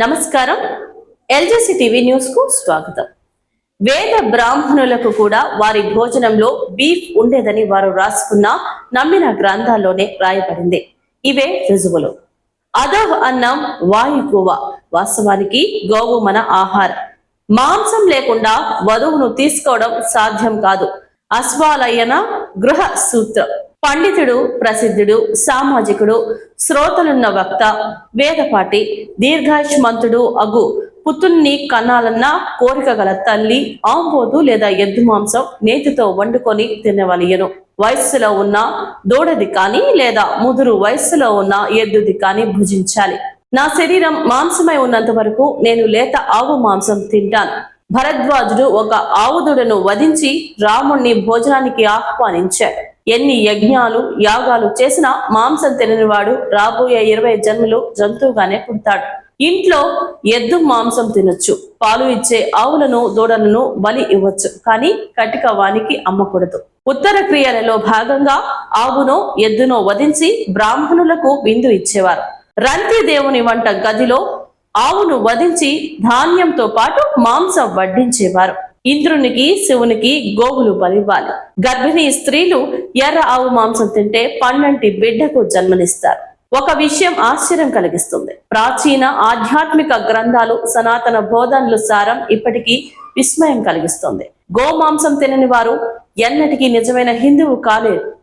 నమస్కారం. ఎల్జేసి టీవీ న్యూస్కు స్వాగతం. వేద బ్రాహ్మణులకు కూడా వారి భోజనంలో బీఫ్ ఉండేదని వారు రాసుకున్న నమ్మిన గ్రంథాల్లోనే రాయబడింది. ఇవే రుజువులు. అదవ్ అన్నం వాయుగోవ వాస్తవానికి గోవు మన ఆహారం. మాంసం లేకుండా వధువును తీసుకోవడం సాధ్యం కాదు. అశ్వాలయన గృహ సూత్రం. పండితుడు ప్రసిద్ధుడు సామాజికుడు శ్రోతలున్న వక్త వేదపాటి దీర్ఘాయుష్మంతుడు అగు పుత్రుణ్ణి కన్నాలన్న కోరిక గల తల్లి ఆంబోదు లేదా ఎద్దు మాంసం నేతితో వండుకొని తినవలయను. వయస్సులో ఉన్న దూడది కానీ లేదా ముదురు వయస్సులో ఉన్న ఎద్దుది కానీ భుజించాలి. నా శరీరం మాంసమై ఉన్నంత వరకు నేను లేత ఆవు మాంసం తింటాను. భరద్వాజుడు ఒక ఆవుదుడను వధించి రాముణ్ణి భోజనానికి ఆహ్వానించాడు. ఎన్ని యజ్ఞాలు యాగాలు చేసినా మాంసం తిననివాడు రాబోయే ఇరవై జన్మలు జంతువుగానే పుడతాడు. ఇంట్లో ఎద్దు మాంసం తినొచ్చు పాలు ఇచ్చే ఆవులను దూడలను బలి ఇవ్వచ్చు కానీ కటిక వానికి అమ్మకూడదు. ఉత్తర క్రియలలో భాగంగా ఆవునో ఎద్దునో వధించి బ్రాహ్మణులకు విందు ఇచ్చేవారు. రంతి దేవుని వంట గదిలో ఆవును వధించి ధాన్యంతో పాటు మాంసం వడ్డించేవారు. ఇంద్రునికి శివునికి గోవులు బలివ్వాలి. గర్భిణీ స్త్రీలు ఎర్ర ఆవు మాంసం తింటే పన్నంటి బిడ్డకు జన్మనిస్తారు. ఒక విషయం ఆశ్చర్యం కలిగిస్తుంది. ప్రాచీన ఆధ్యాత్మిక గ్రంథాలు సనాతన బోధనలు సారం ఇప్పటికీ విస్మయం కలిగిస్తుంది. గోమాంసం తినని వారు ఎన్నటికీ నిజమైన హిందువు కాలేదు